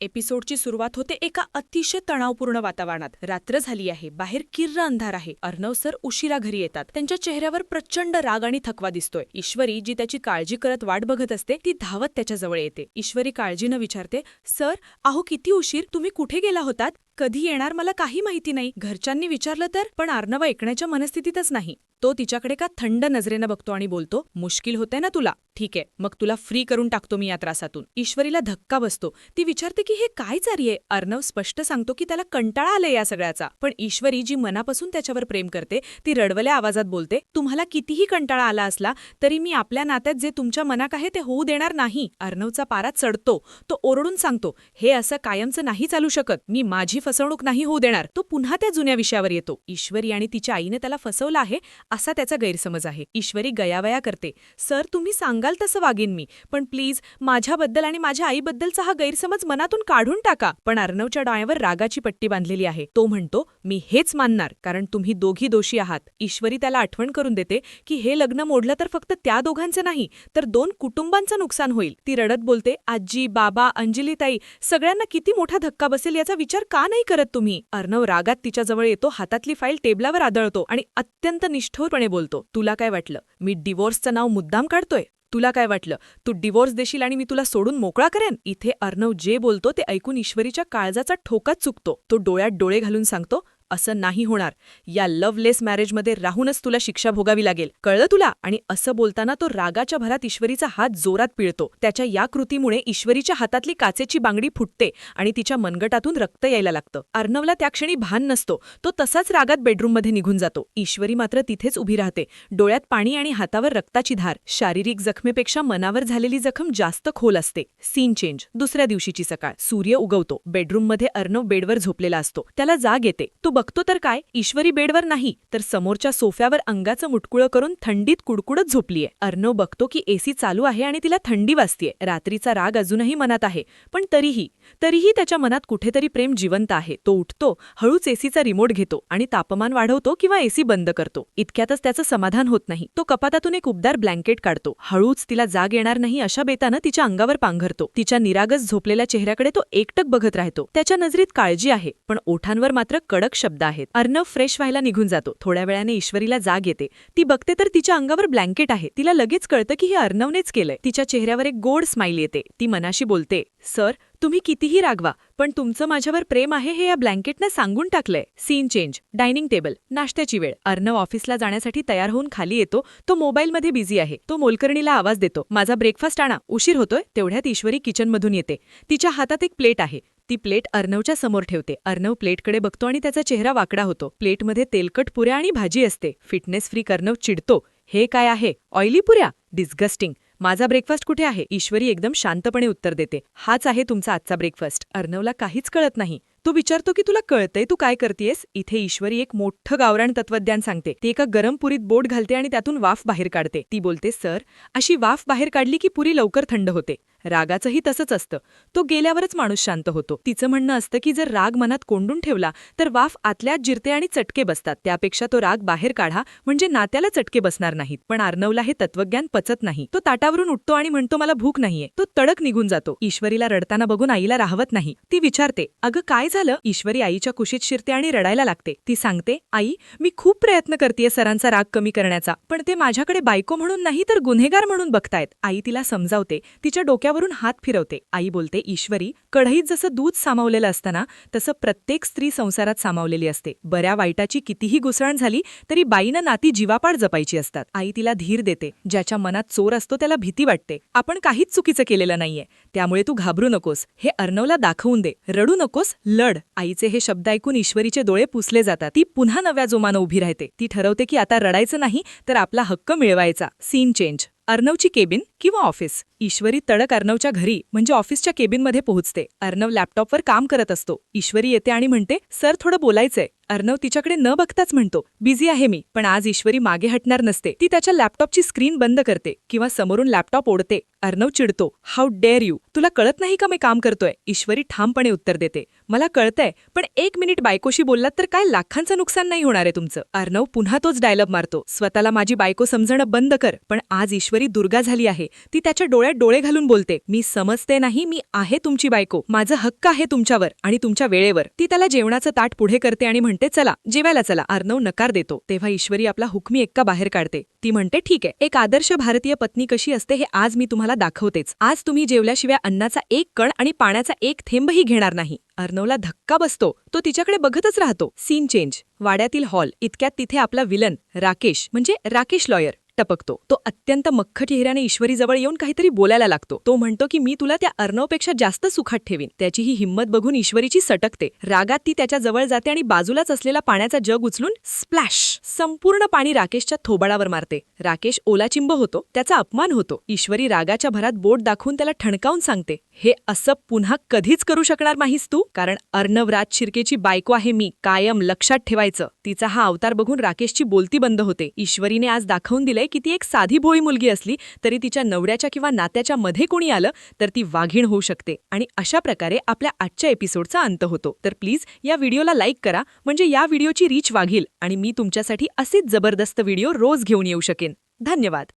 एपिसोडची सुरुवात होते एका अतिशय तणावपूर्ण वातावरणात. रात्र झाली आहे. बाहेर किर्र अंधार आहे. अर्णव सर उशिरा घरी येतात. त्यांच्या चेहऱ्यावर प्रचंड राग आणि थकवा दिसतोय. ईश्वरी जी त्याची काळजी करत वाट बघत असते ती धावत त्याच्याजवळ येते. ईश्वरी काळजीनं विचारते सर अहो किती उशीर? तुम्ही कुठे गेला होतात? कधी येणार? मला काही माहिती नाही. घरच्यांनी विचारलं तर पण अर्णव ऐकण्याच्या मनस्थितीतच नाही. तो तिच्याकडे का थंड नजरेनं बघतो आणि बोलतो मुश्किल होतंय ना तुला. ठीक आहे मग तुला फ्री करून टाकतो मी या त्रासातून. ईश्वरीला धक्का बसतो. ती विचारते की हे काय चाललीये अर्णव स्पष्ट सांगतो की त्याला कंटाळा आलाय या सगळ्याचा. पण ईश्वरी जी मनापासून त्याच्यावर प्रेम करते ती रडवल्या आवाजात बोलते तुम्हाला कितीही कंटाळा आला असला तरी मी आपल्या नात्यात जे तुमच्या मनाक आहे ते होऊ देणार नाही. अर्णवचा पारा चढतो. तो ओरडून सांगतो हे असं कायमचं नाही चालू शकत. मी माझी फसवणूक नाही होऊ देणार. तो पुन्हा त्या जुन्या विषयावर येतो. ईश्वरी आणि तिच्या आईने त्याला फसवलं आहे असा त्याचा गैरसमज आहे. ईश्वरी गयावया करते. सर तुम्ही सांगाल तसं वागेन मी. पण प्लीज माझ्याबद्दल आणि माझ्या आईबद्दलचा हा गैरसमज मनातून काढून टाका. पण अर्णवच्या डोळ्यावर रागाची पट्टी बांधलेली आहे. तो म्हणतो मी हेच मानणार कारण तुम्ही दोघी दोषी आहात. ईश्वरी त्याला आठवण करून देते की हे लग्न मोडलं तर फक्त त्या दोघांचं नाही तर दोन कुटुंबांचं नुकसान होईल. ती रडत बोलते आजी बाबा अंजलीताई सगळ्यांना किती मोठा धक्का बसेल याचा विचार का नाही करत तुम्ही? अर्णव रागात तिच्याजवळ येतो हातातली फाईल टेबलावर आदळतो आणि अत्यंत निष्ठ कठोरपणे बोलतो तुला काय वाटलं? मी डिवोर्सचं नाव मुद्दाम काढतोय? तुला काय वाटलं? तू डिवोर्स देशील आणि मी तुला सोडून मोकळा करेन? इथे अर्णव जे बोलतो ते ऐकून ईश्वरीच्या काळजाचा ठोकाच चुकतो. तो डोळ्यात डोळे घालून सांगतो असं नाही होणार. या लव्हलेस मॅरेजमध्ये राहूनच तुला शिक्षा भोगावी लागेल. कळलं तुला? आणि असं बोलताना तो रागाच्या भरात ईश्वरीचा हात जोरात पिळतो. त्याच्या या कृतीमुळे ईश्वरीच्या हातातली काचेची बांगडी फुटते आणि तिच्या मनगटातून रक्त यायला लागतं. अर्णवला त्या क्षणी भान नसतो. तो तसाच रागात बेडरूममध्ये निघून जातो. ईश्वरी मात्र तिथेच उभी राहते. डोळ्यात पाणी आणि हातावर रक्ताची धार. शारीरिक जखमेपेक्षा मनावर झालेली जखम जास्त खोल असते. सीन चेंज दुसऱ्या दिवशीची सकाळ. सूर्य उगवतो. बेडरूममध्ये अर्णव बेडवर झोपलेला असतो. त्याला जाग येते. तो बघतो तर काय? ईश्वरी बेडवर नाही तर समोरच्या सोफ्यावर अंगाचं मुटकुळं करून थंडीत कुडकुडत झोपलीये. अर्णव बघतो की एसी चालू आहे आणि तिला थंडी वाजतीये. रात्रीचा राग अजूनही मनात आहे. पण तरीही तरीही त्याच्या मनात कुठेतरी प्रेम जिवंत आहे. तो उठतो हळूच एसीचा रिमोट घेतो आणि तापमान वाढवतो किंवा एसी बंद करतो. इतक्यातच त्याचं समाधान होत नाही. तो कपातातून एक उबदार ब्लँकेट काढतो. हळूच तिला जाग येणार नाही अशा बेतानं तिच्या अंगावर पांघरतो. तिच्या निरागस झोपलेल्या चेहऱ्याकडे तो एकटक बघत राहतो. त्याच्या नजरेत काळजी आहे पण ओठांवर मात्र कडक शब्द आहेत. अर्णव फ्रेश व्हायला निघून जातो. थोड्या वेळाने ईश्वरीला जाग येते. ती बघते तर तिच्या अंगावर ब्लँकेट आहे. तिला लगेच कळतं की हे अर्णवनेच केलंय. तिच्या चेहऱ्यावर एक गोड स्माईल येते. ती मनाशी बोलते सर तुम्ही कितीही रागवा पण तुमचं माझ्यावर प्रेम आहे हे या ब्लँकेटनं सांगून टाकलंय. Scene change dining table. नाश्त्याची वेळ. अर्णव ऑफिसला जाण्यासाठी तयार होऊन खाली येतो. तो मोबाईलमध्ये बिझी आहे. तो मोलकर्णीला आवाज देतो. माझा ब्रेकफास्ट आणा. उशीर होतोय. तेवढ्यात ईश्वरी किचनमधून येते. तिच्या हातात एक प्लेट आहे. ती प्लेट अर्णवच्या समोर ठेवते. अर्णव प्लेटकडे बघतो आणि त्याचा चेहरा वाकडा होतो. प्लेटमध्ये तेलकट पुऱ्या आणि भाजी असते. फिटनेस फ्री अर्णव चिडतो. हे काय आहे? ऑइली पुऱ्या? डिस्गस्टिंग. माझा ब्रेकफास्ट कुठे आहे? ईश्वरी एकदम शांतपणे उत्तर देते. हाच आहे तुमचा आजचा ब्रेकफास्ट. अर्णवला काहीच कळत नाही. तो विचारतो की तुला कळतंय तू काय करतेयस? इथे ईश्वरी एक मोठं गावरान तत्वज्ञान सांगते. ती एका गरम पुरीत बोट घालते आणि त्यातून वाफ बाहेर काढते. ती बोलते सर अशी वाफ बाहेर काढली की पुरी लवकर थंड होते. रागाचंही तसंच असतं. तो गेल्यावरच माणूस शांत होतो. तिचं म्हणणं असतं की जर राग मनात कोंडून ठेवला तर वाफ आतल्यात जिरते आणि चटके बसतात. त्यापेक्षा तो राग बाहेर काढा म्हणजे नात्याला चटके बसणार नाहीत. पण आर्नवला हे तत्वज्ञान पचत नाही. तो ताटावरून उठतो आणि म्हणतो मला भूक नाहीये. तो तडक निघून जातो. ईश्वरीला रडताना बघून आईला राहवत नाही. ती विचारते अगं काय झालं? ईश्वरी आईच्या कुशीत शिरते आणि रडायला लागते. ती सांगते आई मी खूप प्रयत्न करतेय सरांचा राग कमी करण्याचा पण ते माझ्याकडे बायको म्हणून नाही तर गुन्हेगार म्हणून बघतायत. आई तिला समजावते. तिच्या डोक्यात डोक्यावरून हात फिरवते. आई बोलते ईश्वरी कढईत जसं दूध सामावलेलं असताना तसं प्रत्येक स्त्री संसारात सामावलेली असते. बऱ्या वाईटाची कितीही घुसळण झाली तरी बाईनं नाती जीवापाड जपायची असतात. आई तिला धीर देते. ज्याच्या मनात चोर असतो त्याला भीती वाटते. आपण काहीच चुकीचं केलेलं नाहीये. त्यामुळे तू घाबरू नकोस. हे अर्णवला दाखवून दे. रडू नकोस लढ. आईचे हे शब्द ऐकून ईश्वरीचे डोळे पुसले जातात. ती पुन्हा नव्या जोमानं उभी राहते. ती ठरवते की आता रडायचं नाही तर आपला हक्क मिळवायचा. Scene change. अर्णवची केबिन किंवा ऑफिस. ईश्वरी तडक अर्णवच्या घरी म्हणजे ऑफिसच्या केबिनमध्ये पोहोचते. अर्णव लॅपटॉपवर काम करत असतो. ईश्वरी येते आणि म्हणते सर थोडं बोलायचंय. अर्णव तिच्याकडे न बघताच म्हणतो बिझी आहे मी पण आज ईश्वरी मागे हटणार नसते. ती त्याच्या लॅपटॉपची स्क्रीन बंद करते किंवा समोरून लॅपटॉप ओढते. अर्णव चिडतो हाऊ डेअर यू तुला कळत नाही का मी काम करतोय? ईश्वरी ठामपणे उत्तर देते मला कळतंय पण एक मिनिट बायकोशी बोललात तर काय लाखांचं नुकसान नाही होणार आहे तुमचं. अर्णव पुन्हा तोच डायलॉग मारतो स्वतःला माझी बायको समजणं बंद कर पण आज ईश्वरी दुर्गा झाली आहे. ती त्याच्या डोळ्यात डोळ्यात डोळे घालून बोलते मी समजते नाही मी आहे तुमची बायको. माझं हक्क आहे तुमच्यावर आणि तुमच्या वेळेवर. ती त्याला जेवणाचं ताट पुढे करते आणि म्हणते चला जेवायला चला. अर्णव नकार देतो. तेव्हा ईश्वरी आपला हुकमी एक्का बाहेर काढते. ती म्हणते ठीक आहे. एक आदर्श भारतीय पत्नी कशी असते हे आज मी तुम्हाला दाखवतेच. आज तुम्ही जेवल्याशिवाय अन्नाचा एक कण आणि पाण्याचा एक थेंबही घेणार नाही. अर्णवला धक्का बसतो. तो तिच्याकडे बघतच राहतो. Scene change. वाड्यातील हॉल. इतक्यात तिथे आपला विलन राकेश म्हणजे राकेश लॉयर. टपकतो. तो अत्यंत मख्ख चेहऱ्याने ईश्वरीजवळ येऊन काहीतरी बोलायला लागतो. तो म्हणतो की मी तुला त्या अर्णवपेक्षा जास्त सुखात ठेवीन. त्याची ही हिंमत बघून ईश्वरीची सटकते. रागात ती त्याच्याजवळ जाते आणि बाजूलाच असलेला पाण्याचा जग उचलून स्प्लॅश! संपूर्ण पाणी राकेशच्या थोबाडावर मारते. राकेश ओलाचिंब होतो. त्याचा अपमान होतो. ईश्वरी रागाच्या भरात बोट दाखवून त्याला ठणकावून सांगते हे असं पुन्हा कधीच करू शकणार नाहीस तू? कारण अर्णव राज शिर्केची बायको आहे मी. कायम लक्षात ठेवायचं. तिचा हा अवतार बघून राकेशची बोलती बंद होते. ईश्वरीने आज दाखवून दिलंय किती एक साधी भोळी मुलगी असली तरी तिच्या नवऱ्याच्या किंवा नात्याच्या मध्ये कोणी आलं तर ती वाघीण होऊ शकते. आणि अशा प्रकारे आपल्या आजच्या एपिसोडचा अंत होतो. तर प्लीज या व्हिडिओला लाईक करा म्हणजे या व्हिडिओची रीच वाघील आणि मी तुमच्यासाठी असेच जबरदस्त व्हिडिओ रोज घेऊन येऊ शकेन. धन्यवाद.